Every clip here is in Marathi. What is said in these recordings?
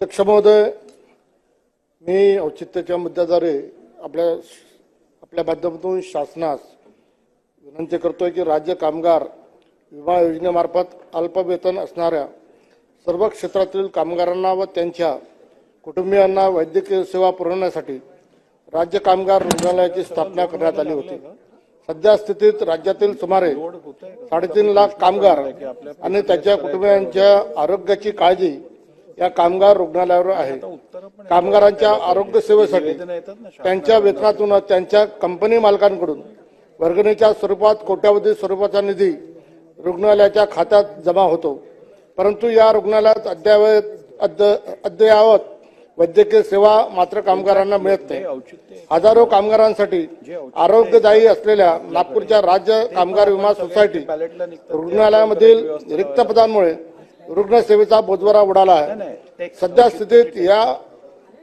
अध्यक्ष महोदय मी औचित्याच्या मुद्द्याद्वारे आपल्या आपल्या माध्यमातून शासनास विनंती करतोय की राज्य कामगार विमा योजनेमार्फत अल्पवेतन असणाऱ्या सर्व क्षेत्रातील कामगारांना व त्यांच्या कुटुंबियांना वैद्यकीय सेवा पुरवण्यासाठी राज्य कामगार रुग्णालयाची स्थापना करण्यात आली होती. सध्या स्थितीत राज्यातील सुमारे साडेतीन लाख कामगार आणि त्यांच्या कुटुंबियांच्या आरोग्याची काळजी या कामगार रुग्णालयावर आहे. कामगारांच्या आरोग्य सेवेसाठी त्यांच्या वेतनातून त्यांच्या कंपनी मालकांकडून वर्गणीच्या स्वरूपात कोट्यावधी स्वरूपाचा निधी रुग्णालयाच्या खात्यात जमा होतो. परंतु या रुग्णालयात अद्ययावत अद्य- अद्ययावत वैद्यकीय सेवा मात्र कामगारांना मिळत नाही. हजारो कामगारांसाठी आरोग्यदायी असलेल्या नागपूरच्या राज्य कामगार विमा सोसायटी रुग्णालयामधील रिक्त पदांमुळे रुग्णसेवेचा बोजवारा उडाला आहे सध्या स्थितीत या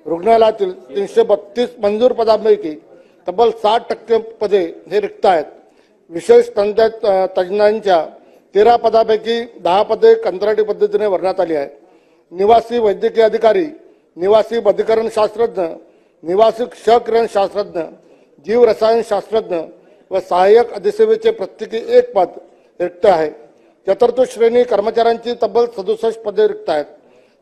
रुग्णालयातील तीनशे बत्तीस मंजूर पदांपैकी तब्बल साठ टक्के पदे हे रिक्त आहेत. विशेष तज्ञ तज्ज्ञांच्या तेरा पदापैकी दहा पदे कंत्राटी पद्धतीने भरण्यात आली आहेत. निवासी वैद्यकीय अधिकारी निवासी बधिकरण शास्त्रज्ञ निवासी क्षकिरण शास्त्रज्ञ जीव रसायन शास्त्रज्ञ व सहाय्यक अधिसेवेचे प्रत्येकी एक पद रिक्त आहे. चतुर्थ श्रेणी कर्मचाऱ्यांची तब्बल सदुसष्ट पदे रिक्त आहेत.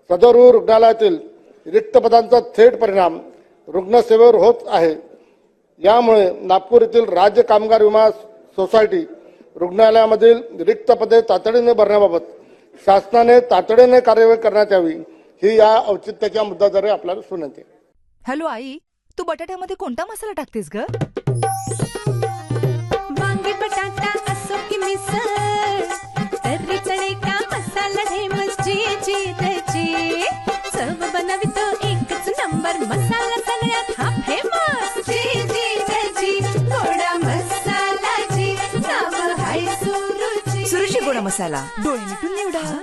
सदर रुग्णालयातील रिक्त पदांचा थेट परिणाम रुग्णसेवेवर होत आहे. यामुळे नागपूर येथील राज्य कामगार विमा सोसायटी रुग्णालयामधील रिक्त पदे तातडीने भरण्याबाबत शासनाने तातडीने कार्यवाही करण्यात यावी ही या औचित्याच्या मुद्द्याद्वारे आपल्याला विनंती हॅलो आई तू बटाट्यामध्ये कोणता मसाला टाकतेस ग? गोडा मसाला. डोळे मिटून निवडा.